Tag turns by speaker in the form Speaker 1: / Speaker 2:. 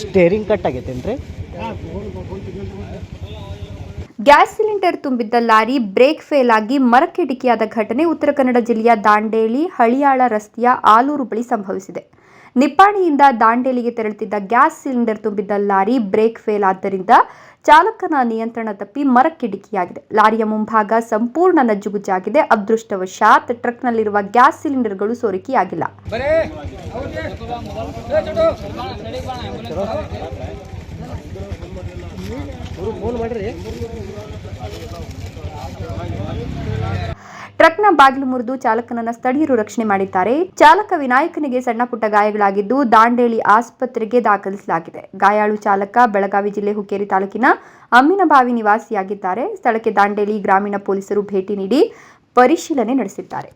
Speaker 1: Steering cut ಆಗೈತೇನ್ರಿ
Speaker 2: gas cylinder ತುಂಬಿದ್ದ lorry brake fail ಆಗಿ ಮರಕ್ಕೆ ಡಿಕ್ಕಿಯಾದ ಘಟನೆ ಉತ್ತರ ಕನ್ನಡ ಜಿಲ್ಲೆಯ ದಾಂಡೇಲಿ, ಹಳಿಯಾಳ ರಸ್ತೆಯ ಆಲೂರು ಬಳಿ ಸಂಭವಿಸಿದೆ. ನಿಪ್ಪಾಣಿಯಿಂದ ದಾಂಡೇಲಿಗೆ ತೆರಳುತ್ತಿದ್ದ ಗ್ಯಾಸ್ ಸಿಲಿಂಡರ್ ತುಂಬಿದ್ದ ಲಾರಿ ಬ್ರೇಕ್ ಫೇಲ್ ಆದ್ದರಿಂದ ಚಾಲಕನ ನಿಯಂತ್ರಣ ತಪ್ಪಿ ಮರಕ್ಕೆ ಡಿಕ್ಕಿಯಾಗಿದೆ ಲಾರಿಯ ಮುಂಭಾಗ ಸಂಪೂರ್ಣ ನಜ್ಜುಗುಜ್ಜಾಗಿದೆ. ಅದೃಷ್ಟವಶಾತ್ ಟ್ರಕ್ನಲ್ಲಿರುವ ಗ್ಯಾಸ್ ಸಿಲಿಂಡರ್ಗಳು ಸೋರಿಕೆಯಾಗಿಲ್ಲ.
Speaker 1: ಫೋನ್ ಮಾಡಿರಿ.
Speaker 2: ಟ್ರಕ್ನ ಬಾಗಿಲು ಮುರಿದು ಚಾಲಕನನ್ನ ಸ್ಥಳೀಯರು ರಕ್ಷಣೆ ಮಾಡಿದ್ದಾರೆ. ಚಾಲಕ ವಿನಾಯಕನಿಗೆ ಸಣ್ಣ ಪುಟ್ಟ ಗಾಯಗಳಾಗಿದ್ದು, ದಾಂಡೇಲಿ ಆಸ್ಪತ್ರೆಗೆ ದಾಖಲಿಸಲಾಗಿದೆ. ಗಾಯಾಳು ಚಾಲಕ ಬೆಳಗಾವಿ ಜಿಲ್ಲೆ ಹುಕ್ಕೇರಿ ತಾಲೂಕಿನ ಅಮ್ಮಿನಬಾವಿ ನಿವಾಸಿಯಾಗಿದ್ದಾರೆ. ಸ್ಥಳಕ್ಕೆ ದಾಂಡೇಲಿ ಗ್ರಾಮೀಣ ಪೊಲೀಸರು ಭೇಟಿ ನೀಡಿ ಪರಿಶೀಲನೆ ನಡೆಸಿದ್ದಾರೆ.